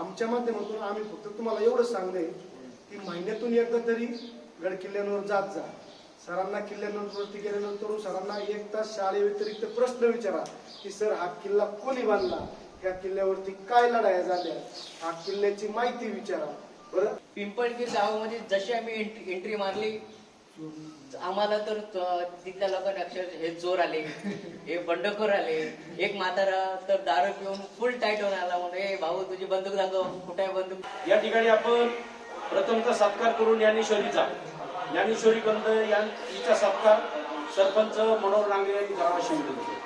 आमच्या माध्यमातून आम्ही फक्त तुम्हाला एवढं सांगणे की महिन्यातून एकदा तरी गड किल्ल्यांवर जात जा. सरांना किल्ल्यांवरती गेल्यानंतर सरांना एक तास शाळेव्यतिरिक्त प्रश्न विचारा की सर हा किल्ला कोणी बांधला? या किल्ल्यावरती काय लढाया झाल्या? हा किल्ल्याची माहिती विचारा. बरं? पिंपळगीर गावामध्ये जशी आम्ही एंट्री एंट्री मारली आम्हाला तर तिथल्या लोकांनी अक्षर हे चोर आले हे बंडखोर आले. एक म्हातारा तर दारू पिऊन फुल टाईट होऊन आला. म्हणून हे भाऊ तुझी बंदूक दाखव कुठे आहे बंदूक? या ठिकाणी आपण प्रथमचा सत्कार करू ज्ञानेश्वरीचा. ज्ञानेश्वरी कंद यांचा सत्कार सरपंच मनोहर रांगे यांनी करावा शिवले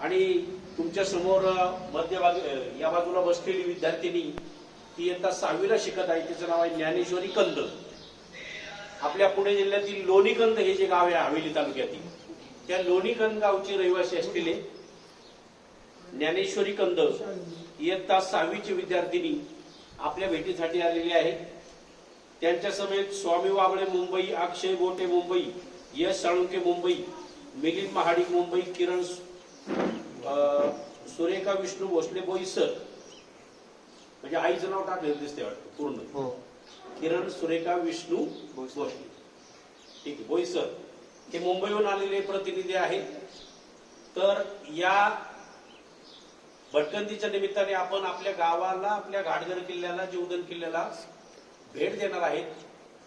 आणि तुमच्यासमोर मध्यभागी या बाजूला बसलेली विद्यार्थिनी ती आता सहावीला शिकत आहे. तिचं नाव आहे ज्ञानेश्वरी कंद. आपल्या पुणे जिल्ह्यातील लोणीकंद हे जे गाव आहे हवेली तालुक्यातील त्या लोणीकंद गावचे रहिवासी असलेले ज्ञानेश्वरी कंद इयत्ता सहावीची विद्यार्थिनी आपल्या भेटीसाठी आलेली आहे. त्यांच्या समेत स्वामी वाबळे मुंबई अक्षय गोटे मुंबई यश साळुंके मुंबई मिलिंद महाडिक मुंबई किरण सुरेखा विष्णू भोसले बोईसर म्हणजे आईचं नाव टाकलेलं दिसते वाटतं पूर्ण. किरण सुरेखा विष्णू भोसले. ठीक आहे बोईसर हे मुंबईहून आलेले प्रतिनिधी आहेत. तर या भटकंतीच्या निमित्ताने आपण आपल्या गावाला आपल्या घाटघर किल्ल्याला जीवधन किल्ल्याला भेट देणार आहेत.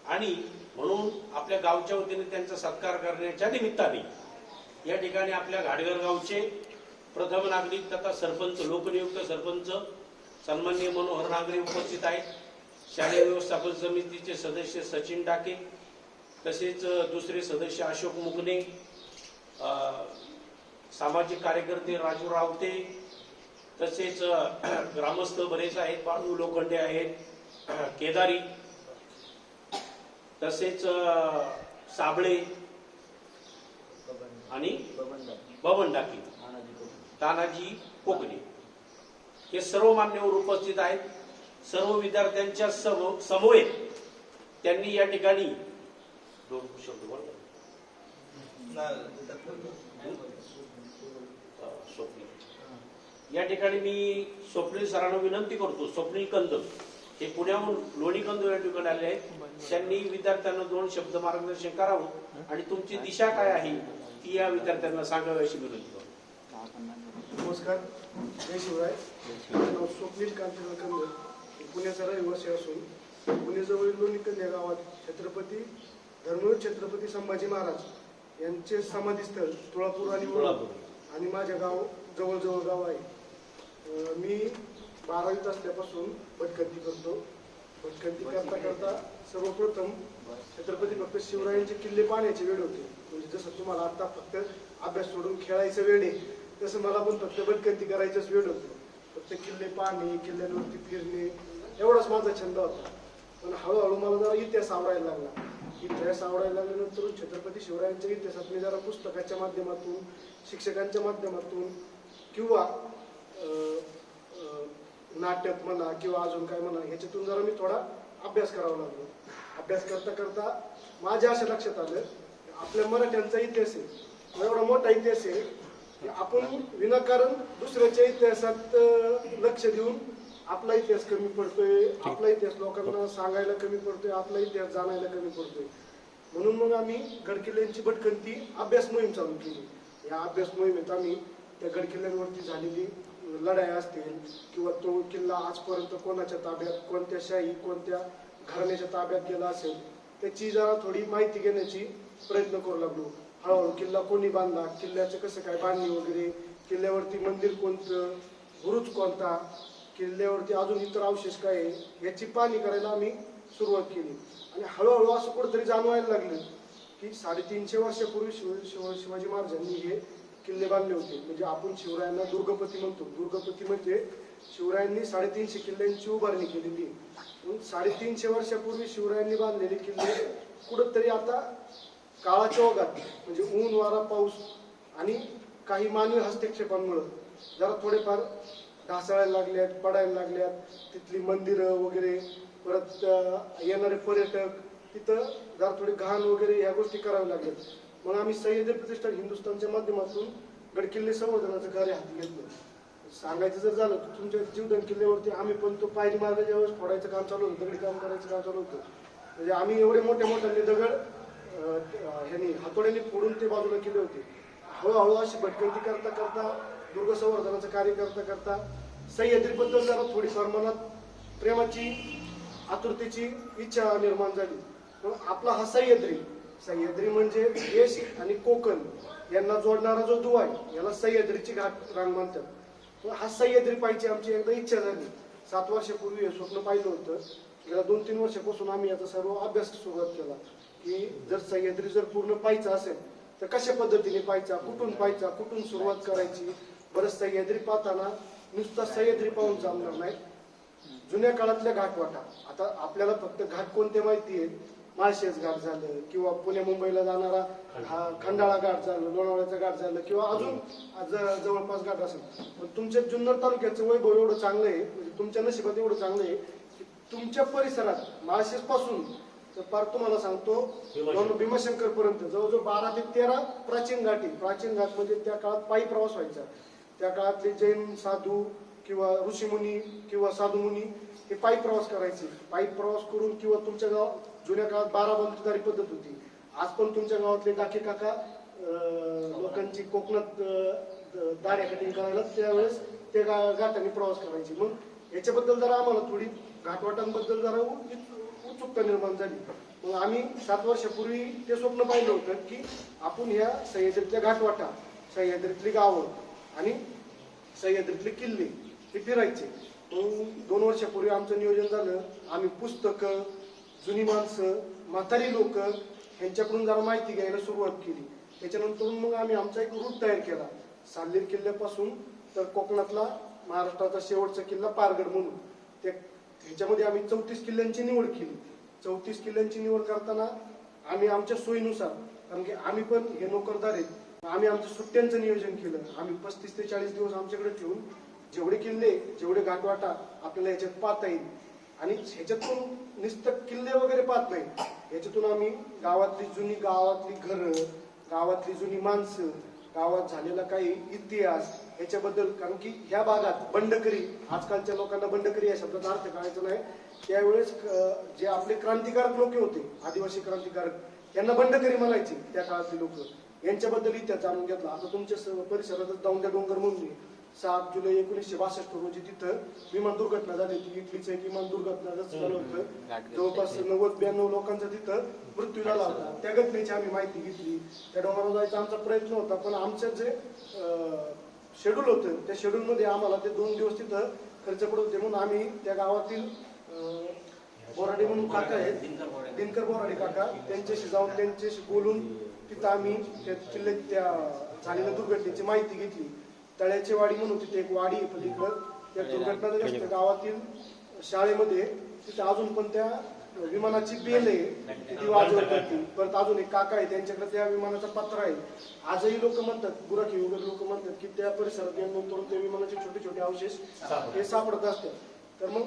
आणि म्हणून आपल्या गावच्या वतीने त्यांचा सत्कार करण्याच्या निमित्ताने या ठिकाणी आपल्या घाटघर गावचे प्रथम नागरिक तथा सरपंच लोकनियुक्त सरपंच सन्माननीय मनोहर नागरे उपस्थित आहेत. शालेय व्यवस्थापन समितीचे सदस्य सचिन डाके तसेच दुसरे सदस्य अशोक मुकणे सामाजिक कार्यकर्ते राजू रावते तसेच ग्रामस्थ बरेच आहेत बाळू लोखंडे आहेत केदारी. तसेच साबळे. आणि बबन डाके तानाजी कोकणे. हे सर्व मान्यवर उपस्थित आहेत. सर्व विद्यार्थ्यांच्या समो- समवेत त्यांनी या ठिकाणी दोन शब्द बोला. अ, स्वप्नील या ठिकाणी मी स्वप्नील सरांना विनंती करतो स्वप्नील कंद हे पुण्याहून लोणी कंद या ठिकाणी आले आहेत. त्यांनी विद्यार्थ्यांना दोन शब्द मार्गदर्शन करावं आणि तुमची दिशा काय आहे ती या विद्यार्थ्यांना सांगावी अशी विनंती करतो. नमस्कार. जय शिवराय. नाव स्वप्नील कांतीलाल कंद पुण्याचा रहिवासी असून पुण्याजवळील लोणीकंद या गावात छत्रपती धर्मवीर छत्रपती संभाजी महाराज यांचे समाधीस्थळ तुळापूर आणि. आणि माझे गाव जवळजवळ गाव आहे. मी बारावीत असल्यापासून भटकंती करतो. भटकंती करता करता सर्वप्रथम छत्रपती फक्त शिवरायांचे किल्ले पाहण्याची वेळ होती. म्हणजे जसं तुम्हाला आता फक्त अभ्यास सोडून खेळायचं वेळ आहे तसं मला पण फक्त भटकंती करायचंच वेळ होतं. फक्त किल्ले पाहणे किल्ल्यांवरती फिरणे एवढाच माझा छंद होता. पण हळूहळू मला जरा इतिहास आवडायला लागला. इतिहास आवडायला लागल्यानंतर छत्रपती शिवरायांच्या इतिहासात मी जरा पुस्तकाच्या माध्यमातून शिक्षकांच्या माध्यमातून किंवा नाटक म्हणा किंवा अजून काय म्हणा ह्याच्यातून जरा मी थोडा अभ्यास करावा लागलो. अभ्यास करता करता माझ्या अशा लक्षात आलं की आपल्या मराठ्यांचा इतिहास आहे. एवढा मोठा इतिहास आहे की आपण विनाकारण दुसऱ्याच्या इतिहासात लक्ष देऊन आपला इतिहास कमी पडतोय आपला इतिहास लोकांना सांगायला कमी पडतोय आपला इतिहास जाणायला कमी पडतोय. म्हणून मग आम्ही गडकिल्ल्यांची भटकंती अभ्यास मोहीम चालू केली. या अभ्यास मोहिमेत आम्ही त्या गडकिल्ल्यांवरती झालेली लढाई असतील किंवा तो किल्ला आजपर्यंत कोणाच्या ताब्यात कोणत्या शाही कोणत्या घराण्याच्या ताब्यात गेला असेल त्याची जरा थोडी माहिती घेण्याची प्रयत्न करू लागलो. हळूहळू किल्ला कोणी बांधला? किल्ल्याचं कसं काय बांधणी वगैरे? किल्ल्यावरती मंदिर कोणतं? बुरुज कोणता? किल्ल्यावरती अजून इतर अवशेष काय आहे? याची पाहणी करायला आम्ही सुरुवात केली. आणि हळूहळू असं कुठेतरी जाणवायला लागलं की साडेतीनशे वर्षापूर्वी शिव शिव शिवाजी महाराजांनी हे किल्ले बांधले होते. म्हणजे आपण शिवरायांना दुर्गपती म्हणतो. दुर्गपती म्हणजे शिवरायांनी साडेतीनशे किल्ल्यांची उभारणी केलेली म्हणून साडेतीनशे वर्षापूर्वी शिवरायांनी बांधलेले किल्ले कुठंतरी आता काळाच्या ओघात म्हणजे ऊन वारा पाऊस आणि काही मानवी हस्तक्षेपांमुळं जरा थोडेफार ढासळायला लागल्यात पडायला लागल्यात. तिथली मंदिरं वगैरे परत येणारे पर्यटक तिथं जरा थोडी घाण वगैरे ह्या गोष्टी कराव्या लागल्यात. मग आम्ही सह्याद्री प्रतिष्ठान हिंदुस्थानच्या माध्यमातून गडकिल्ले संवर्धनाचं कार्य हाती घेतलं. सांगायचं जर झालं तर तुमच्या जीवदन किल्ल्यावरती आम्ही पण तो पायरी मार्ग ज्यावेळेस फोडायचं काम चालू होतं दगडी काम करायचं काम चालू होतं म्हणजे आम्ही एवढे मोठे मोठ्याने दगड अं, ह्यांनी हातोड्याने फोडून ते बाजूला केले होते. हळूहळू अशी भटकंती करता करता दुर्ग संवर्धनाचं कार्य करता करता सह्याद्रीबद्दल जरा थोडीफार मनात प्रेमाची आतुरतेची इच्छा निर्माण झाली. म्हणून आपला हा सह्याद्री सह्याद्री म्हणजे देश आणि कोकण. यांना जोडणारा जो दुवा आहे याला सह्याद्रीची घाट रांग म्हणतात. हा सह्याद्री पाहिजे आमची एकदा इच्छा झाली. सात वर्षापूर्वी हे स्वप्न पाहिलं होतं. गेल्या दोन तीन वर्षापासून आम्ही याचा सर्व अभ्यास सुरुवात केला. की जर सह्याद्री जर पूर्ण पाहायचा असेल तर कशा पद्धतीने पाहायचा कुठून पाहायचा कुठून सुरुवात करायची? बरं सह्याद्री पाहताना नुसता सह्याद्री पाहून चालणार नाही. जुन्या काळातल्या घाटवाटा. आता आपल्याला फक्त घाट कोणते माहिती आहेत माळशेज घाट झालं किंवा पुणे मुंबईला जाणारा हा खंडाळा घाट झालं लोणावळ्याचा घाट झालं किंवा अजून ज- जवळपास घाट असेल. पण तुमच्या जुन्नर तालुक्याचं वैभव एवढं चांगलं आहे म्हणजे तुमच्या नशिबात एवढं चांगलं आहे की तुमच्या परिसरात माळशेजपासून तर पार तुम्हाला सांगतो दोन भीमाशंकर पर्यंत जवळजवळ बारा ते तेरा प्राचीन घाटी प्राचीन घाट म्हणजे त्या काळात पायी प्रवास व्हायचा. त्या काळातले जैन साधू किंवा ऋषीमुनी किंवा साधुमुनी हे पायी प्रवास करायचे. पायी प्रवास करून किंवा तुमच्या गाव जुन्या काळात बारा बंदुकदारी पद्धत होती. आज पण तुमच्या गावातले डाके काका लोकांची कोकणात अं, कटिंग करायला त्यावेळेस ते गा- घाटाने प्रवास करायचे. मग याच्याबद्दल जरा आम्हाला थोडी घाटवाटांबद्दल जरा उत्सुकता निर्माण झाली. मग आम्ही सात वर्षापूर्वी ते स्वप्न पाहिलं होतं की आपण ह्या सह्याद्रीतल्या घाटवाटा सह्याद्रीतली गावं आणि सह्याद्रीतले किल्ले हे फिरायचे. मग दोन वर्षापूर्वी आमचं नियोजन झालं. आम्ही पुस्तकं जुनी माणसं म्हातारी लोक ह्यांच्याकडून जरा माहिती घ्यायला सुरुवात केली. त्याच्यानंतर मग आम्ही आमचा एक रूट तयार केला. साल्लेर किल्ल्यापासून तर कोकणातला महाराष्ट्राचा शेवटचा किल्ला पारगड म्हणून. त्या ह्याच्यामध्ये आम्ही चौतीस किल्ल्यांची निवड केली. चौतीस किल्ल्यांची निवड करताना आम्ही आमच्या सोयीनुसार कारण की आम्ही पण हे नोकरदार आहेत आम्ही आमच्या सुट्ट्यांचं नियोजन केलं. आम्ही पस्तीस ते चाळीस दिवस आमच्याकडे ठेवून जेवढे किल्ले जेवढे घाटवाटा आपल्याला याच्यात पाहता येईल आणि ह्याच्यातून नुसतं किल्ले वगैरे पाहत नाही. ह्याच्यातून आम्ही गावातली जुनी गावातली घरं गावातली जुनी माणसं गावात झालेला काही इतिहास याच्याबद्दल कारण की ह्या भागात बंडकरी आजकालच्या लोकांना बंडकरी या शब्दाचा अर्थ कळायचा नाही. त्यावेळेस जे आपले क्रांतिकारक लोक होते आदिवासी क्रांतिकारक यांना बंडकरी म्हणायचे त्या काळातले लोक. यांच्याबद्दल इतिहास जाणून घेतला. आता तुमच्या स- परिसरातच दौंड्या डोंगर म्हणून सात जुलै एकोणीसशे बासष्ट रोजी तिथं विमान दुर्घटना झाली होती. इटलीचं एक विमान दुर्घटना झालं होतं. जवळपास नव्वद ब्याण्णव लोकांचा तिथं मृत्यू झाला होता. त्या घटनेची आम्ही माहिती घेतली. त्या डोंगरावर जायचा आमचा प्रयत्न होता पण आमचं जे शेड्यूल होतं त्या schedule मध्ये आम्हाला ते दोन दिवस तिथं खर्च पडत होते. म्हणून आम्ही त्या गावातील बोराडे म्हणून काका आहेत दिनकर बोराडे. काका त्यांच्याशी जाऊन त्यांच्याशी बोलून तिथं आम्ही त्या किल्ले त्या झालेल्या दुर्घटनेची माहिती घेतली. तळ्याची वाडी म्हणून तिथे एक वाडी आहे पलीकडं. त्या दुर्घटना असते गावातील शाळेमध्ये. तिथे अजून पण त्या विमानाची बेल आहे. ती वाजवत होती. परत अजून एक काका आहे त्यांच्याकडे त्या विमानाचा पत्र आहे. आजही लोक म्हणतात गुराखी वगैरे लोक म्हणतात की त्या परिसरात नंतर त्या विमानाचे छोटे छोटे अवशेष हे सापडत असतात. तर मग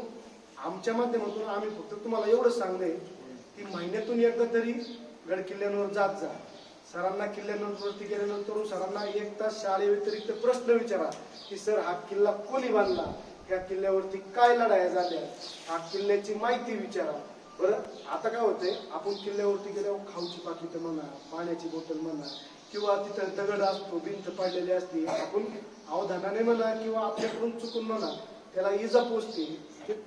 आमच्या माध्यमातून आम्ही फक्त तुम्हाला एवढंच सांगणं की महिन्यातून एकदा तरी गड किल्ल्यांवर जात जा. सरांना किल्ल्यांवर वरती गेल्यानंतर सरांना एक तास शाळेव्यतिरिक्त प्रश्न विचारा की सर हा किल्ला कोणी बांधला? या किल्ल्यावरती काय लढाया झाल्या? हा किल्ल्याची माहिती विचारा. बरं आता काय होतंय? आपण किल्ल्यावरती गेल्यावर खाऊची पाकिट म्हणा पाण्याची बोटल म्हणा किंवा तिथं दगड असतो भिंत पडलेली असते आपण अवधानाने म्हणा किंवा आपल्याकडून चुकून म्हणा त्याला इजा पोचते.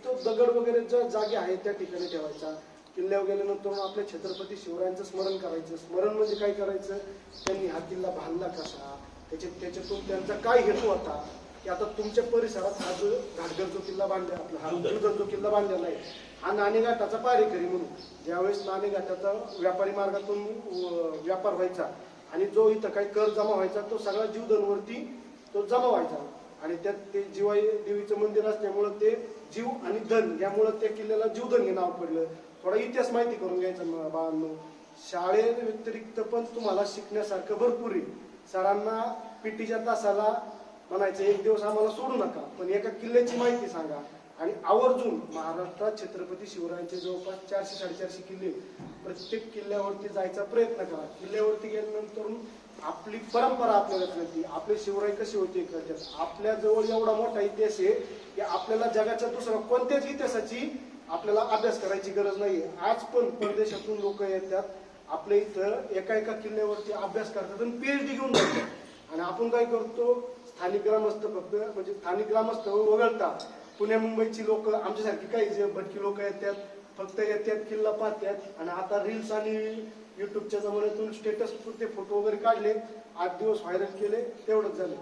तो दगड वगैरे ज्या जागे आहेत त्या ठिकाणी ठेवायचा. किल्ल्यावर गेल्यानंतर आपल्या छत्रपती शिवरायांचं स्मरण करायचं. स्मरण म्हणजे काय करायचं? त्यांनी हा किल्ला बांधला कसा? त्याच्या त्याच्यातून त्यांचा काय हेतू होता? की आता तुमच्या परिसरात हा जो घाटगर जो किल्ला बांधला आपला हा जुदर जो किल्ला बांधलेला आहे हा नाणेघाटाचा पारेकरी म्हणून. ज्यावेळेस नाणेघाटाचा व्यापारी मार्गातून व्यापार व्हायचा आणि जो इथं काही कर जमा व्हायचा तो सगळा जीवधनवरती तो जमा व्हायचा. आणि त्यात ते जिवाई देवीचं मंदिर असल्यामुळं ते जीव आणि धन यामुळं त्या किल्ल्याला जीवधन हे नाव पडलं. थोडा इतिहास माहिती करून घ्यायचा म- बाळांनो. शाळे व्यतिरिक्त पण तुम्हाला शिकण्यासारखं भरपूर आहे. सरांना पीटीच्या तासाला म्हणायचं एक दिवस आम्हाला सोडू नका पण एका किल्ल्याची माहिती सांगा. आणि आवर्जून महाराष्ट्रात छत्रपती शिवरायांचे जवळपास चारशे साडेचारशे किल्ले प्रत्येक किल्ल्यावरती जायचा प्रयत्न करा. किल्ल्यावरती गेल्यानंतर आपली परंपरा आपल्याला कळते. आपले शिवराय कसे होते कळतात आपल्याजवळ एवढा मोठा इतिहास आहे की आपल्याला जगाच्या दुसऱ्या कोणत्याच इतिहासाची आपल्याला अभ्यास करायची गरज नाहीये. आज पण परदेशातून लोक येतात आपल्या इथं एका एका किल्ल्यावरती अभ्यास करतात आणि पीएचडी घेऊन जातात. आणि आपण काय करतो स्थानिक ग्रामस्थ फक्त म्हणजे स्थानिक ग्रामस्थ वगळता पुणे मुंबईची लोक आमच्यासारखी काही जे भटकी लोक येतात फक्त येतात किल्ला पाहतात. आणि आता रील्स आणि युट्यूबच्या जमान्यातून स्टेटस ते फोटो वगैरे काढले आठ दिवस व्हायरल केले तेवढंच झालं.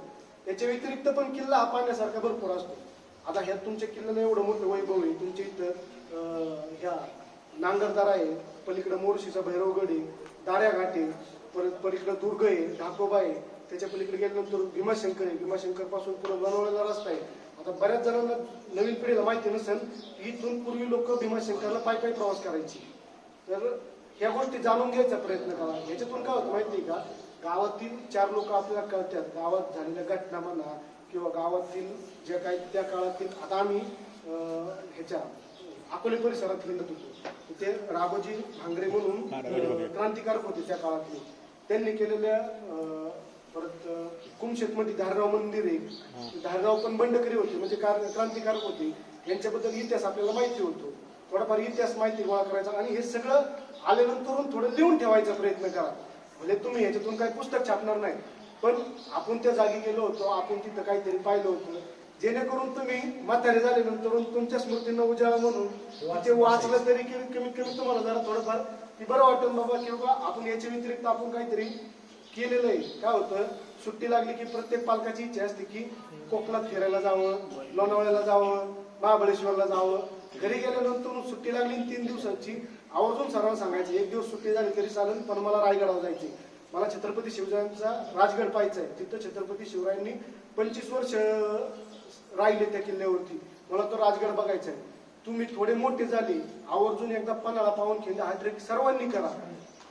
याच्या व्यतिरिक्त पण किल्ला हा पाहण्यासारखा भरपूर असतो. आता ह्या तुमच्या किल्ल्याला एवढं मोठं वैभव आहे. तुमच्या इथं ह्या नांगरदारा आहे. पलीकडं मोरशीचा भैरवगड आहे. दाऱ्या घाट आहे. परत पलीकडं दुर्ग आहे. ढाकोबा आहे. त्याच्या पलीकडे गेल्यानंतर भीमाशंकर आहे. भीमाशंकरपासून पुढे बनवलेला रस्ता आहे. आता बऱ्याच जणांना नवीन पिढीला माहिती नसेल इथून पूर्वी लोक भीमाशंकरला पायी पायी प्रवास करायची. तर ह्या गोष्टी जाणून घ्यायचा प्रयत्न करा. ह्याच्यातून काय होतं माहिती आहे का? गावातील चार लोक आपल्याला कळतात. गावात झालेल्या घटना म्हणा किंवा गावातील ज्या काही त्या काळातील आता आम्ही ह्याच्या अकोले परिसरात हिंडत होतो. ते राघोजी भांगरे म्हणून क्रांतिकारक होते त्या काळातले. त्यांनी केलेल्या परत कुमशेत मध्ये धारगाव मंदिर आहे धारगाव पण बंडकरी होते म्हणजे कार- क्रांतिकारक होते. यांच्याबद्दल इतिहास आपल्याला माहिती होतो. थोडाफार इतिहास माहिती गोळा करायचा आणि हे सगळं आल्यानंतर थोडं लिहून ठेवायचा प्रयत्न करा. म्हणजे तुम्ही ह्याच्यातून काही पुस्तक छापणार नाही पण आपण त्या जागी गेलो होतो आपण तिथं काहीतरी पाहिलं होतं. जेणेकरून तुम्ही म्हातारे झाल्यानंतर तुमच्या स्मृतींना उजाळा म्हणून ते वाचलं तरी कमीत कमी तुम्हाला जरा थोडंफार की बरं वाटेल बाबा किंवा आपण याच्या व्यतिरिक्त आपण काहीतरी केलेलं आहे. काय होतं सुट्टी लागली की प्रत्येक पालकाची इच्छा असते की कोकणात फिरायला जावं लोणावळ्याला जावं महाबळेश्वरला जावं. घरी गेल्यानंतर सुट्टी लागली तीन दिवसाची. आवर्जून सरांना सांगायचं एक दिवस सुट्टी झाली तरी चालेल पण मला रायगडावर जायचे मला छत्रपती शिवरायांचा राजगड पाहायचा आहे. तिथं छत्रपती शिवरायांनी पंचवीस वर्ष राहिले त्या किल्ल्यावरती. मला तो राजगड बघायचा आहे. तुम्ही थोडे मोठे झाले. आवर्जून एकदा पन्हाळा पाहून खेळ हा ट्रेक सर्वांनी करा.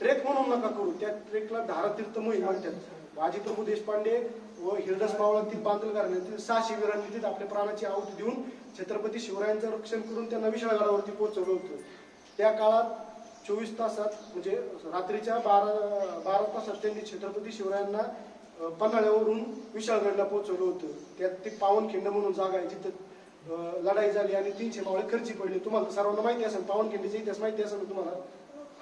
ट्रेक म्हणून नका करू. त्या ट्रेकला धारातीर्थ मोहीम म्हणतात. बाजी प्रभू देशपांडे व हिरडस मावळातील बांधल घराण्यातील सहा शिबिरांनी तिथे आपल्या प्राणाची आहुती देऊन छत्रपती शिवरायांचं रक्षण करून त्यांना विशाळगडावरती पोहोचवलं होतं. त्या काळात चोवीस तासात म्हणजे रात्रीच्या बारा बारा तासात त्यांनी छत्रपती शिवरायांना पन्हाळ्यावरून विशाळगडला पोहोचवलं होतं. त्यात ते पावनखिंड म्हणून जागा आहे जिथं लढाई झाली आणि तीनशे मावळे खर्ची पडले. तुम्हाला सर्वांना माहिती असेल पावनखिंडीचा इतिहास माहिती असेल तुम्हाला?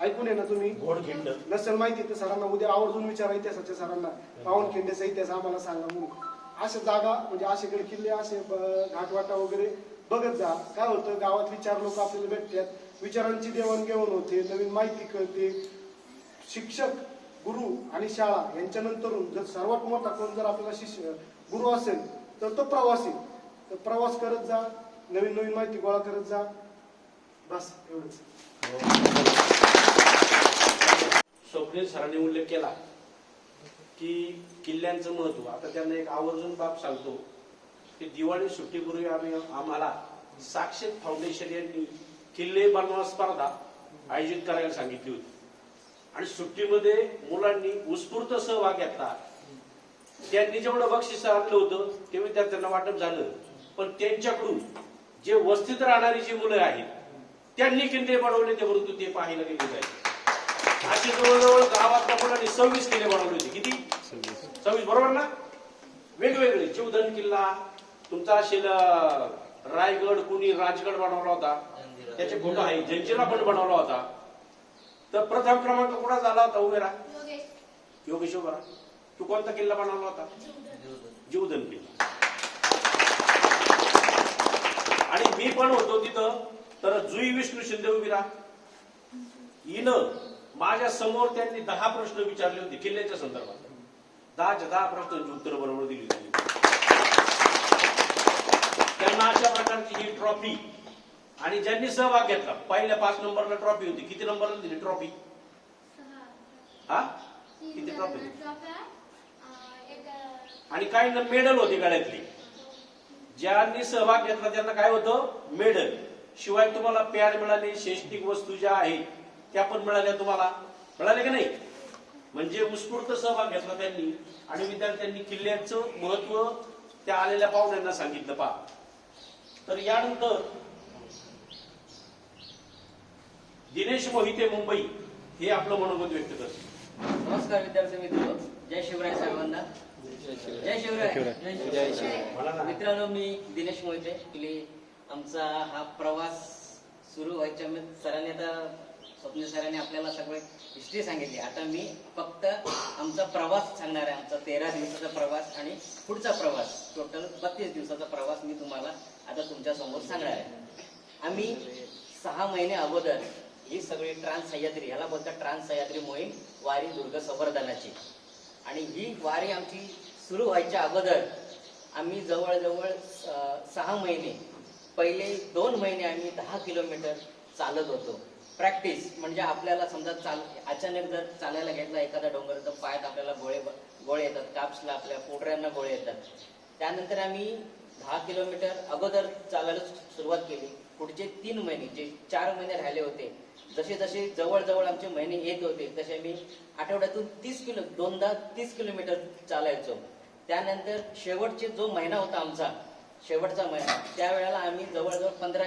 ऐकून आहे ना तुम्ही. घोडखिंड नसेल माहिती तर सरांना उद्या आवर्जून विचारा इतिहासाच्या सरांना. पावनखिंडीचा इतिहास आम्हाला सांगा म्हणून अशा जागा म्हणजे असे गड किल्ले असे घाटवाटा वगैरे बघत जा. काय होतं गावातली चार लोक आपल्याला भेटतात. विचारांची देवाणघेवाण होते नवीन माहिती कळते. शिक्षक गुरु आणि शाळा यांच्यानंतरून जर सर्वात मोठा कोण जर आपल्याला शिष्य गुरु असेल तर तो प्रवासी. तर प्रवास करत जा नवीन नवीन माहिती गोळा करत जा. बस एवढंच. स्वप्नील सरांनी उल्लेख केला की किल्ल्यांचं महत्त्व. आता त्यांना एक आवर्जून बाब सांगतो. की दिवाळी सुट्टीपूर्वी आम्ही आम्हाला साक्षी फाउंडेशन यांनी किल्ले बनवा स्पर्धा आयोजित करायला सांगितली होती. आणि सुट्टीमध्ये मुलांनी उत्स्फूर्त सहभाग घेतला. त्यांनी जेवढं बक्षीस आणलं होतं ते विद्यार्थ्यांना वाटप झालं. पण त्यांच्याकडून जे वस्तीत राहणारी जी मुलं आहेत त्यांनी किल्ले बनवले ते परंतु ते पाहायला गेले जाईल अशी जवळजवळ गावातल्या मुलांनी सव्वीस किल्ले बनवले होते. किती? सव्वीस. बरोबर ना? वेगवेगळे. चिवधन किल्ला तुमचा असेल रायगड कुणी राजगड बनवला होता. त्याचे फोटो आहे. जंजिरा पण बनवला होता. तर प्रथम क्रमांक कुणा झाला होता उभेरा योगेश. उभेरा तू कोणता किल्ला बनवला होता? जीवधन किल्ला आणि मी पण होतो तिथं. तर जुई विष्णू शिंदे उभी राहा. हिनं माझ्यासमोर त्यांनी दहा प्रश्न विचारले होते किल्ल्याच्या संदर्भात. दहाच्या दहा प्रश्नांची उत्तर बरोबर दिली होती. त्यांना अशा प्रकारची ही ट्रॉफी आणि ज्यांनी सहभाग घेतला पहिल्या पाच नंबरला ट्रॉफी होती. किती नंबरला दिली ट्रॉफी हा? किती ट्रॉफी आणि काही मेडल होती गळ्यातली. ज्यांनी सहभाग घेतला त्यांना काय होतं? मेडल शिवाय तुम्हाला पॅड मिळाले शैक्षणिक वस्तू ज्या आहेत त्या पण मिळाल्या तुम्हाला. कळाले का नाही? म्हणजे उत्स्फूर्त सहभाग घेतला त्यांनी. आणि विद्यार्थ्यांनी किल्ल्याचं महत्त्व त्या आलेल्या पाहुण्यांना सांगितलं. पा तर यानंतर दिनेश मोहिते मुंबई हे आपलं मनोगत व्यक्त करते नमस्कार विद्यार्थी मित्र जय शिवराय सर्वांना जय शिवराय. जय शिवराय. मित्रांनो मी दिनेश मोहिते. आपली आमचा हा प्रवास सुरू व्हायच्या मी सरांनी आता स्वप्न सरांनी आपल्याला सगळे हिस्ट्री सांगितली. आता मी फक्त आमचा प्रवास सांगणार आहे. आमचा तेरा दिवसाचा प्रवास आणि पुढचा प्रवास. टोटल बत्तीस दिवसाचा प्रवास मी तुम्हाला आता तुमच्यासमोर सांगणार आहे. आम्ही सहा महिने अगोदर ही सगळी ट्रान्स सह्याद्री ह्याला बोलतात ट्रान्स सह्याद्री मोहीम वारी दुर्ग संवर्धनाची आणि ही वारी आमची सुरू व्हायच्या अगोदर आम्ही जवळजवळ सहा महिने पहिले दोन महिने आम्ही दहा किलोमीटर चालत होतो. प्रॅक्टिस म्हणजे आपल्याला समजा चाल अचानक जर चालायला घेतला एखादा डोंगर तर पायात आपल्याला गोळे गोळे येतात कापसला आपल्या पोटऱ्यांना गोळे येतात. त्यानंतर आम्ही दहा किलोमीटर अगोदर चालायला सुरुवात केली. पुढचे तीन महिने जे चार महिने राहिले होते जसे जसे जवळजवळ आमचे महिने येत होते तसे मी आठवड्यातून तीस किलो दोनदा तीस किलोमीटर चालायचो. त्यानंतर शेवटचे जो महिना होता आमचा शेवटचा महिना त्यावेळेला आम्ही जवळजवळ पंधरा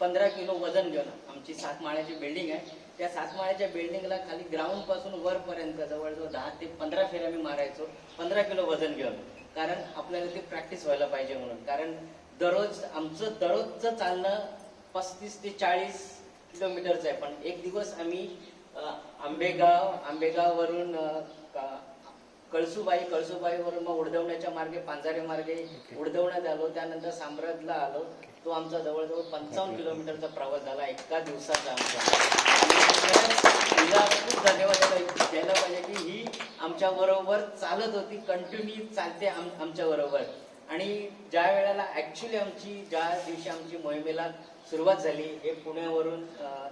पंधरा किलो वजन घेऊन आमची सात माळ्याची बिल्डिंग आहे. त्या सात माळ्याच्या बिल्डिंगला खाली ग्राउंडपासून वरपर्यंत जवळजवळ दहा ते पंधरा फेऱ्या मी मारायचो पंधरा किलो वजन घेऊन. कारण आपल्याला ते प्रॅक्टिस व्हायला पाहिजे म्हणून. कारण दररोज आमचं दररोजचं चालणं पस्तीस ते चाळीस किलोमीटरचं आहे. पण एक दिवस आम्ही आंबेगाव आंबेगाववरून कळसुबाई कळसुबाईवरून मग उडदवण्याच्या मार्गे पांजारे मार्गे उडदवण्यात आलो. त्यानंतर साम्राजला आलो. तो आमचा जवळजवळ पंचावन्न किलोमीटरचा प्रवास झाला. एका दिवसाचा आमचा. तिला खूप धन्यवाद द्यायला द्यायला पाहिजे की ही आमच्या बरोबर चालत होती. कंटिन्यू चालते आम आमच्या बरोबर. आणि ज्या वेळेला ऍक्च्युली आमची ज्या दिवशी आमची मोहिमेला सुरुवात झाली. हे पुण्यावरून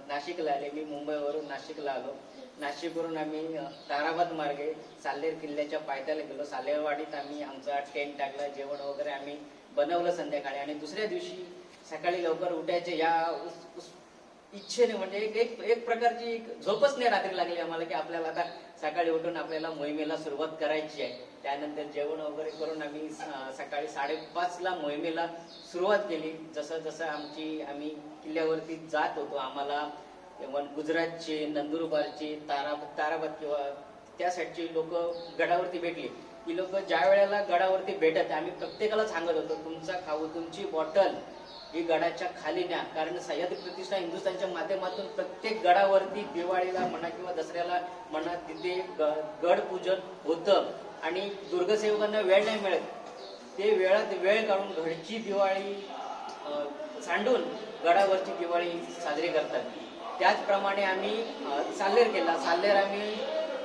नाशिकला आले. मी मुंबईवरून नाशिकला आलो. नाशिकवरून आम्ही ताराबाद मार्गे साल्हेर किल्ल्याच्या पायथ्याला गेलो. साल्हेरवाडीत आम्ही आमचा टेंट टाकला जेवण वगैरे आम्ही बनवलं संध्याकाळी. आणि दुसऱ्या दिवशी सकाळी लवकर उठायचे या उस- उस- इच्छेने म्हणजे एक एक एक प्रकारची झोपच नाही रात्री लागली आम्हाला की आपल्याला आता सकाळी उठून आपल्याला मोहिमेला सुरुवात करायची आहे. त्यानंतर जेवण वगैरे करून आम्ही स- सकाळी साडेपाचला मोहिमेला सुरुवात केली. जसं जसं आमची आम्ही किल्ल्यावरती जात होतो आम्हाला गुजरातचे नंदुरबारचे तारा ताराबाद किंवा त्या साईडची लोक गडावरती भेटली. की लोक ज्या वेळेला गडावरती भेटत आम्ही प्रत्येकाला सांगत होतो तुमचा खाऊ तुमची बॉटल ही गडाच्या खाली न्या. कारण सह्याद्री प्रतिष्ठा हिंदुस्थानच्या माध्यमातून प्रत्येक गडावरती दिवाळीला म्हणा किंवा दसऱ्याला म्हणा तिथे ग- गड पूजन होतं. आणि दुर्गसेवकांना वेळ नाही मिळत. ते वेळात वेळ काढून घरची दिवाळी सांडून गडावरची दिवाळी साजरी करतात. त्याचप्रमाणे आम्ही अं, साल्हेर केला. साल्हेर आम्ही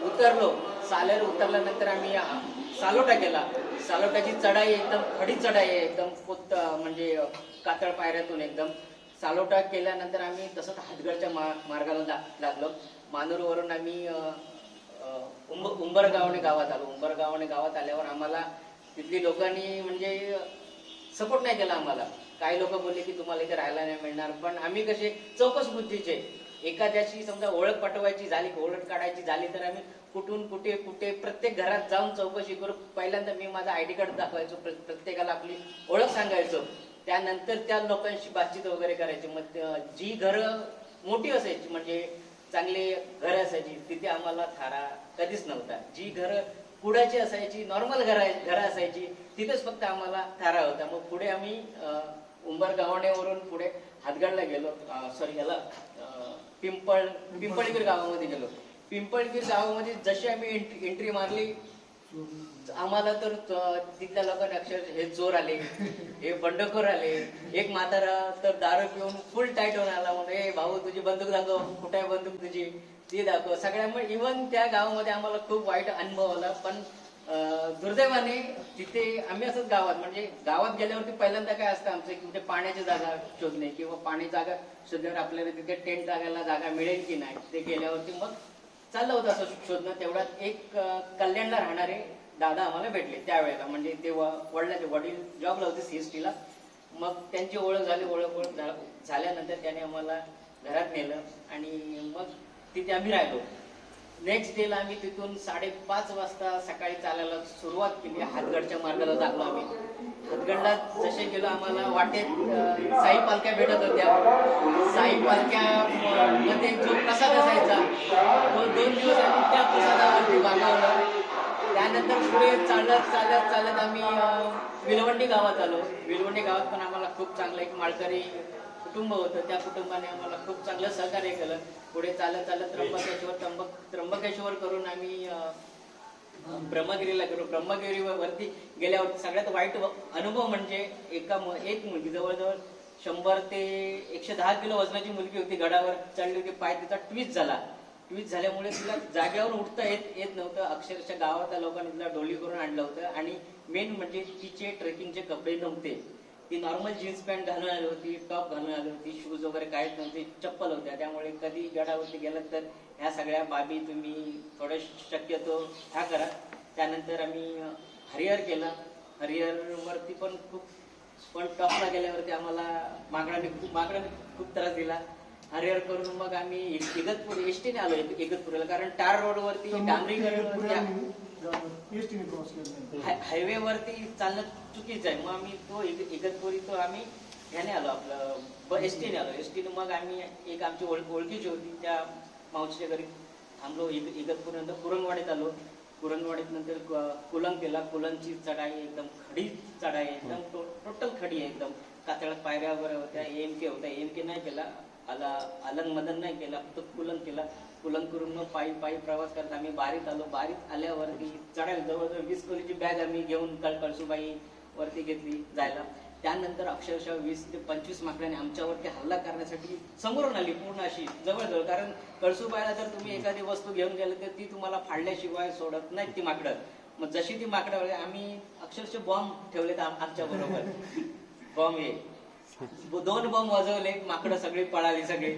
उतरलो. साल्हेर उतरल्यानंतर आम्ही सालोटा केला. सालोटाची चढाई एकदम खडी चढाई आहे. एकदम म्हणजे कातळ पायऱ्यातून एकदम सालोटा केल्यानंतर आम्ही तसंच हातगडच्या मा मार्गाला ला- लागलो. मानूरवरून आम्ही उंब उंबरगावणे गावात आलो. उंबरगावणे गावात आल्यावर आम्हाला तिथली लोकांनी म्हणजे सपोर्ट नाही केला आम्हाला. काही लोक बोलले की तुम्हाला इथे राहायला नाही मिळणार पण आम्ही कसे चौकस बुद्धीचे. एखाद्याची समजा ओळख पटवायची झाली ओळख काढायची झाली तर आम्ही कुठून कुठे कुठे प्रत्येक घरात जाऊन चौकशी करू. पहिल्यांदा मी माझा आयडी कार्ड दाखवायचो प्र- प्रत्येकाला आपली ओळख सांगायचो. त्यानंतर त्या लोकांशी बातचीत वगैरे करायची. मग जी घरं मोठी असायची म्हणजे चांगले घर असायची तिथे आम्हाला थारा कधीच नव्हता. जी घरं कुडाची असायची नॉर्मल घर घरं असायची तिथेच फक्त आम्हाला थारा होता. मग पुढे आम्ही उंबर उंबरगावणेवरून पुढे हातगडला गेलो. सॉरी याला पिंपळ पिंपळगीर गावामध्ये गेलो. पिंपळगीर गावामध्ये जशी आम्ही एंट्री मारली आम्हाला तर तिथल्या लोकांना अक्षर हे चोर आले हे बंडखोर आले एक म्हातारा तर दारू पिऊन फुल टाईट होऊन आला म्हणून हे भाऊ तुझी बंदूक दाखव कुठे आहे बंदूक तुझी? ती दाखव. सगळ्या इव्हन त्या गावामध्ये आम्हाला खूप वाईट अनुभव आला पण दुर्दैवाने तिथे आम्ही असंच गावात म्हणजे गावात गेल्यावरती पहिल्यांदा काय असतं आमचं की म्हणजे पाण्याची जागा शोधणे किंवा पाणी जागा शोधल्यावर आपल्याला तिथे टेंट जागायला जागा मिळेल की नाही ते गेल्यावरती मग चाललं होतं असं शोधणं. तेवढ्यात एक कल्याणला राहणारे दादा आम्हाला भेटले त्यावेळेला. म्हणजे ते वडिलाचे वडील जॉबला होते एस टीला. मग त्यांची ओळख झाली ओळख ओळख झाल्यानंतर त्याने आम्हाला घरात नेलं आणि मग तिथे आम्ही राहिलो. नेक्स्ट डेला आम्ही तिथून साडेपाच वाजता सकाळी चालायला सुरुवात केली. हातगडच्या मार्गाला लागलो आम्ही. हातगडला जसे गेलो आम्हाला वाटेत साई पालख्या भेटत होत्या. साई पालख्या मध्ये जो प्रसाद असायचा तो दोन दिवस आम्ही त्या प्रसादावरती भागवलं त्यानंतर पुढे चालत चालत चालत आम्ही विलवंडी गावात आलो. विलवंडी गावात पण आम्हाला खूप चांगलं एक माळकरी कुटुंब होतं. त्या कुटुंबाने आम्हाला खूप चांगलं सहकार्य केलं. पुढे चालत चालत त्र्यंबकेश्वर त्र्यंबक त्र्यंबकेश्वर करून आम्ही ब्रह्मगिरीला गेलो. ब्रह्मगिरीवर वरती गेल्यावर सगळ्यात वाईट अनुभव म्हणजे एका एक मुलगी जवळजवळ शंभर ते एकशे दहा किलो वजनाची मुलगी होती. गडावर चढली होती. पाय तिचा ट्विस्ट झाला. ट्विस्ट झाल्यामुळे तिला जागेवर उठता येत येत नव्हतं. अक्षरशः गावातल्या लोकांनी तिला डोली करून आणलं होतं. आणि मेन म्हणजे तिचे ट्रेकिंगचे कपडे नव्हते. ती नॉर्मल जीन्स पॅन्ट घालून आली होती टॉप घालून आली होती शूज वगैरे काहीच नव्हते चप्पल होत्या. त्यामुळे कधी गडावरती गेलात तर ह्या सगळ्या बाबी तुम्ही थोडं शक्यतो ह्या करा. त्यानंतर आम्ही हरिहर केला. हरिहरवरती पण खूप पण टॉपला गेल्यावरती आम्हाला मागण्याने खूप मागण्याने खूप त्रास दिला. हरिहर करून मग आम्ही इगतपूर एसटीने आलो इगतपुरीला कारण टार रोडवरती डांबरीकरण एसटीने क्रॉस केलं हाय- हायवेवरती चालणं चुकीचं आहे. मग आम्ही तो इग- इगतपुरी तो आम्ही ह्याने आलो आपलं एस टीने आलो. एस टीने मग आम्ही एक आमची ओळख ओळखीची होती. त्या मावशीच्या घरी थांबलो. इग इगतपूर नंतर कुरंगवाडीत आलो. कुरंगवाडीत नंतर कुलंग केला. कुलंगची चढाई एकदम खडी चढाई एकदम टोटल खडी आहे एकदम. कातळात पायऱ्या वगैरे होत्या. एम के होत्या एम के नाही केला. आला अलंग मदन नाही केला. फक्त कुलंग केला. कुलंग करून मग पायी पायी प्रवास करत आम्ही बारीत आलो. बारीत आल्यावरती चढायला जवळजवळ वीस कोलीची बॅग आम्ही घेऊन कळ कळसुबाई वरती घेतली जायला. त्यानंतर अक्षरशः वीस ते पंचवीस माकडाने आमच्यावरती हल्ला करण्यासाठी समोरून आली पूर्ण अशी जवळजवळ. कारण कळसुबाईला जर तुम्ही एखादी वस्तू घेऊन गेले तर ती तुम्हाला फाडल्याशिवाय सोडत नाहीत ती माकडं. मग जशी ती माकडं आम्ही अक्षरशः बॉम्ब ठेवलेत आमच्या बरोबर. बॉम्ब हे. दोन बॉम्ब वाजवले माकडं सगळी पळाली सगळी.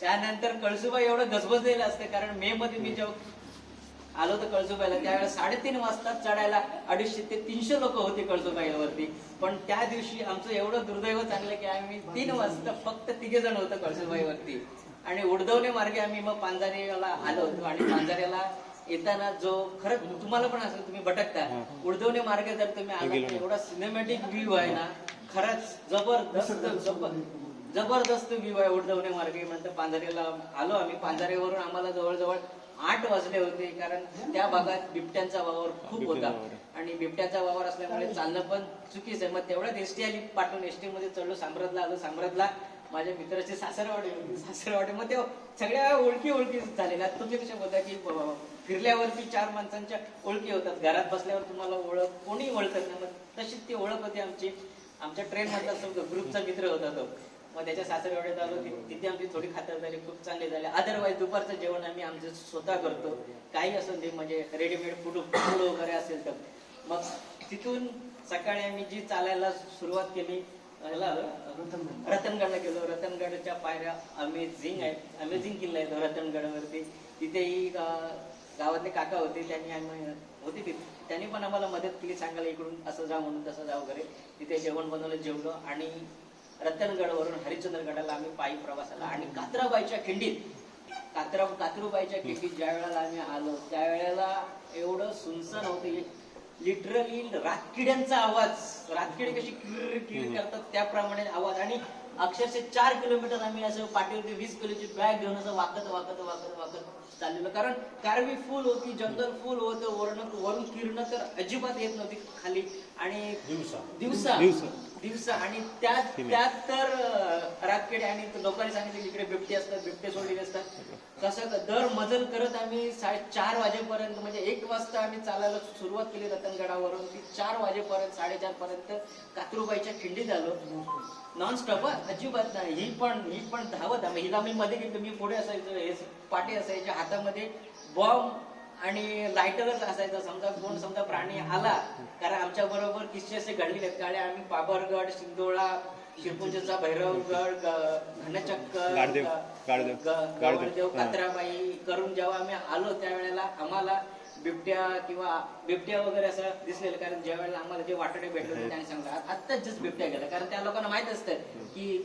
त्यानंतर कळसुबाई एवढं गजबजलेलं असतं कारण मे मध्ये मी जेव्हा आलो तर कळसुबाईला त्यावेळेस साडेतीन वाजता चढायला अडीचशे ते तीनशे लोक होते कळसुबाईवरती. पण त्या दिवशी आमचं एवढं दुर्दैव चांगलं की आम्ही तीन वाजता फक्त तिघे जण होतो कळसुबाईवरती. आणि उडदवणे मार्गे आम्ही मग पांजारेला आलो होतो. आणि पांजारेला येताना जो खरंच तुम्हाला पण असं तुम्ही भटकता. उडदवणे मार्गे जर तुम्ही आला तर एवढा सिनेमॅटिक व्ह्यू आहे ना खरंच जबरदस्त जबर जबरदस्त व्ह्यू आहे उडदवणे मार्गे नंतर पांजारेला आलो आम्ही. पांजारेवरून आम्हाला जवळजवळ आठ वाजले होते कारण त्या भागात बिबट्यांचा वावर खूप होता. आणि बिबट्याचा वावर असल्यामुळे चालणं पण चुकीचं आहे. मग तेवढ्यात एसटी आली पाठवून एसटी मध्ये चढलो. सांब्रतला आलो. सांब्रतला माझ्या मित्राची सासरवाडी होती सासरवाडी. मग ते सगळ्या ओळखी ओळखी झालेल्या. तुम्ही कशा बोलता की फिरल्यावरती चार माणसांच्या ओळखी होतात. घरात बसल्यावर तुम्हाला ओळख कोणी ओळखत नाही. मग तशीच ती ओळख होती आमची. आमच्या ट्रेन मधला समजा ग्रुपचा मित्र होता तो. मग त्याच्या सासरवाड्यात आलो ति- तिथे आमची थोडी खातर झाली खूप चांगली झाली. अदरवाईज दुपारचं जेवण आम्ही आमचं स्वतः करतो. काही असं ते म्हणजे रेडीमेड फूड फूड वगैरे असेल तर. मग तिथून सकाळी आम्ही जी चालायला सुरुवात केली रतनगडला गेलो. रतनगडच्या पायऱ्या अमेझिंग आहेत. अमेझिंग किल्ला आहे तो रतनगडावरती. तिथेही गावातले काका होते त्यांनी आम्ही होते तिथे त्यांनी पण आम्हाला मदत केली सांगायला इकडून असं जा म्हणून तसं जा वगैरे. तिथे जेवण बनवलं जेवलो. आणि रतनगडवरून हरिश्चंद्रगडाला आम्ही पायी प्रवासाला. आणि कात्राबाईच्या खिंडीत कात्रा कात्रूबाईच्या खिंडीत ज्या वेळेला आम्ही आलो त्यावेळेला एवढं सुनसन होतं. लिटरली रातकिड्यांचा आवाज. रातकिडे कशी किर किर करतात त्याप्रमाणे आवाज. आणि अक्षरशः चार किलोमीटर आम्ही असं पाठीवरती वीस किलोची बॅग घेऊन असं वाकत वाकत वाकत वाकत चाललेलो. कारण कारवी फुल होती जंगल फुल होतं वरून वरून किरण तर अजिबात येत नव्हती खाली. आणि दिवसा. दिवसा. दिवसा. आणि त्यात त्यात तर अं, रातखेडे आणि लोकांनी सांगितलं की इकडे बिबटे असतात बिबटे सोडलेले असतात. कसं दर मजल करत आम्ही साडे चार वाजेपर्यंत म्हणजे एक वाजता आम्ही चालायला सुरुवात केली रतनगडावरून. ती चार वाजेपर्यंत साडेचार पर्यंत कात्रुबाईच्या खिंडीत आलो. नॉन स्टॉप अजिबात नाही. ही पण ही पण धावत आम्ही. हिला मी मध्ये घेतलं मी पुढे असायचं. हे पाठी असायचे हातामध्ये बॉम्ब आणि लायटरच असायचं. समजा कोण समजा प्राणी आला कारण आमच्या बरोबर किस्से असे घडलेले आहेत. काळे आम्ही बाबरगड शिंदोळा शिरपुंजचा भैरवगड घनचक्कर. कात्राबाई करून जेव्हा आम्ही आलो त्यावेळेला आम्हाला बिबट्या किंवा बिबट्या वगैरे असं दिसलेलं कारण ज्या वेळेला आम्हाला जे वाटाडे भेटले होते त्यांनी सांगितलं "आ- आत्ताच जस्ट बिबट्या गेला. कारण त्या लोकांना माहीत असतं की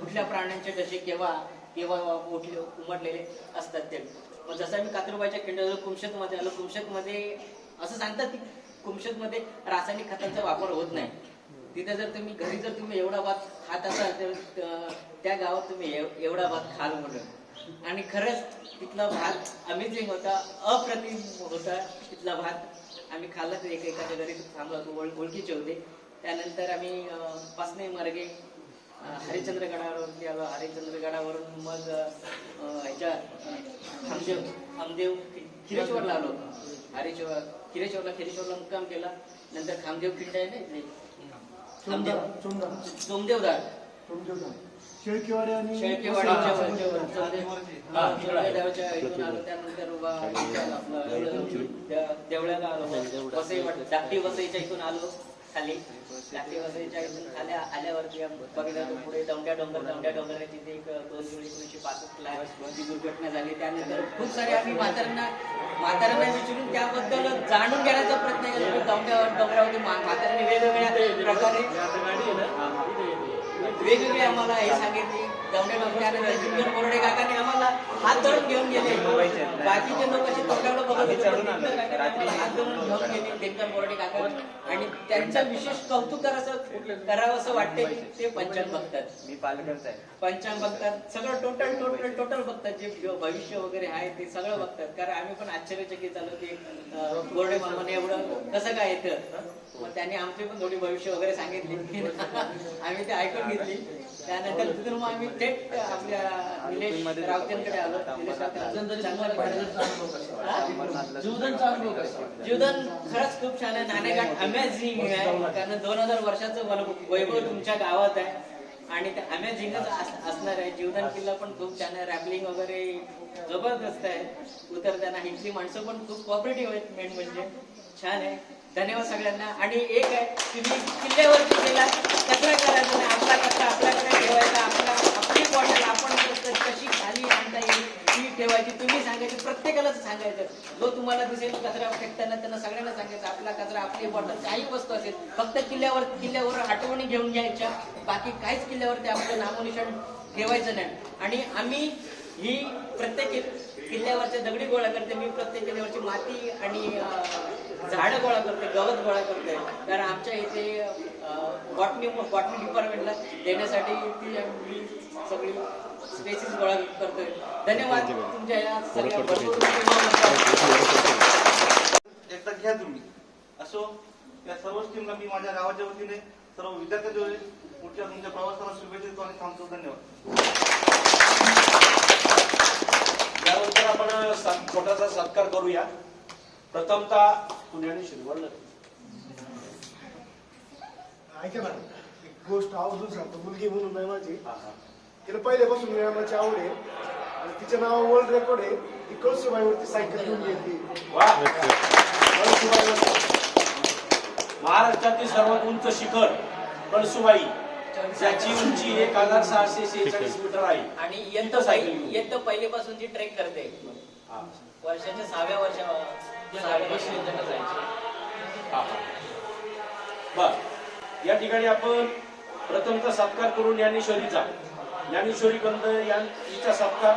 कुठल्या प्राण्यांचे कसे केव्हा केव्हा उठले उमटलेले असतात ते. मग जसं आम्ही कात्रबाईच्या खिंड कुमशतमध्ये आलो कुमशतमध्ये असं सांगतात की कुमशतमध्ये रासायनिक खतांचा वापर होत नाही. तिथे जर तुम्ही घरी जर तुम्ही एवढा भात खात असाल तर त्या गावात तुम्ही एवढा भात खाल म्हणून. आणि खरंच तिथला भात अमेझिंग होता अप्रतिम होता. तिथला भात आम्ही खाल्ला तर एक एकाच्या घरी थांबलो होतो ओळ- ओळखीचे होते. त्यानंतर आम्ही पासने मार्गे हरिश्चंद्र गडावरती आलो. हरिश्चंद्र गडावरून मग ह्याच्या खामदेव खामदेव खिरेश्वरला आलो हरिश्वर खिरेश्वरला खिरेश्वरला मुक्काम केला. नंतर खामदेव खिंड आहे ना इथली सोमदेवदार. शेळकेवाडी आणि शेळकेवाडीच्या इथून आलो. खाली. टाकी वगैरेच्या इथून खाली आल्यावरती बघितलं तर पुढे दौंड्या डोंगर दौंड्या डोंगराची तिथे एक दोन जुळी एकोणीसशे पासष्टला ती दुर्घटना झाली. त्यानंतर खूप सारे आम्ही म्हातारांना म्हातारांना विचारून त्याबद्दल जाणून घेण्याचा प्रयत्न केला. की दौंड्या डोंगरावरती म्हा- वेगवेगळ्या प्रकारे वेगवेगळे आम्हाला हे सांगितले. बोर्डे काकाने आम्हाला हात धरून घेऊन गेले. बाकीचे लोक असे बघत होते. धरून घेऊन गेले दिनकर बोर्डे काका. आणि त्यांचं विशेष कौतुक करावं करावं असं वाटते की ते पंचांग बघतात. मी पालकच आहे. पंचांग बघतात. सगळं टोटल टोटल टोटल बघतात. जे भविष्य वगैरे आहे ते सगळं बघतात. कारण आम्ही पण आश्चर्यचकित झालो की बोर्डे मामाने एवढं कसं काय येतं? मग त्यांनी आमची पण थोडी भविष्य वगैरे सांगितली. आम्ही ते ऐकून घेतली. त्यानंतर तिथून मग आम्ही थेट आपल्या निलेश रावतेंकडे आलो. निलेश रावते चांगला हा? जीवदान खरंच खूप छान आहे. नाणेघाट अमेझिंग आहे. कारण दोन हजार वर्षाचं वैभव तुमच्या गावात आहे. आणि ते अमेझिंगच अस- असणार आहे. जीवदान किल्ला पण खूप छान आहे. रॅपलिंग वगैरे जबरदस्त आहे. उतरताना इथली माणसं पण खूप कॉपरेटिव्ह आहेत. मेन म्हणजे छान आहे. धन्यवाद सगळ्यांना. आणि एक आहे तुम्ही किल्ल्यावरती गेला कचरा करायचा नाही. आपला कचरा आपल्याकडे ठेवायचा. आपली बॉटल आपण कशी खाली आणता येईल ती ठेवायची तुम्ही सांगायची प्रत्येकालाच सांगायचं. जो तुम्हाला दिसेल कचरा फेकताना त्यांना सगळ्यांना सांगायचं आपला कचरा आपली बॉटल काही वस्तू असेल फक्त किल्ल्यावर किल्ल्यावर आठवणी घेऊन घ्यायच्या. बाकी काहीच किल्ल्यावरती आपलं नामोनिशाण ठेवायचं नाही. आणि आम्ही ही प्रत्येक किल्ल्यावरचे दगडी गोळा करते मी प्रत्येक किल्ल्यावरची माती आणि झाडं गोळा करते गवत गोळा करते. कारण आमच्या इथे बॉटनी बॉटनी डिपार्टमेंटला देण्यासाठी ती सगळी स्पेसिस गोळा करतोय. धन्यवाद तुमच्या या सगळ्या भरपूर एकदा घ्या तुम्ही. असो या सर्व टीमला मी माझ्या गावाच्या वतीने सर्व विद्यार्थ्यांच्या पुढच्या तुमच्या प्रवासाला शुभेच्छा देतो आणि थांबतो. धन्यवाद. त्यानंतर आपण छोटासा सत्कार करूया. प्रथमतः पुण्याने शिरवळ ऐका ना एक गोष्ट आवर्जून सांगतो. मुलगी म्हणून नाही माझी. तिला पहिल्यापासून व्यायामाची आवड आहे. आणि तिच्या नाव वर्ल्ड रेकॉर्ड आहे. ती कळसुबाईवरती सायकल घेऊन गेली. कळसुबाईवरती महाराष्ट्रातील सर्वात उंच शिखर कळसुबाई ज्याची उंची एक हजार सहाशे शेहेचाळीस मीटर आहे. आणि इयत्ता पहिली इयत्ता पहिलीपासूनची ट्रेक करते. हा. वर्षाच्या सहाव्या वर्षा. बर. या ठिकाणी आपण प्रथमतः सत्कार करू ज्ञानेश्वरीचा ज्ञानेश्वरी कंद यांचा सत्कार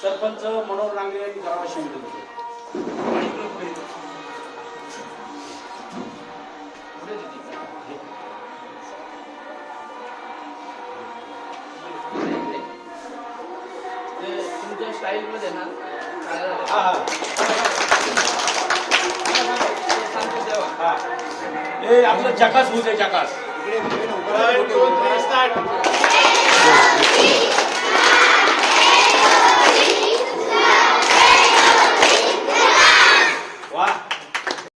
सरपंच मनोहर रांगे यांनी करावा अशी विनंती तुमच्या ना आपलं जकास होऊ दे इकडे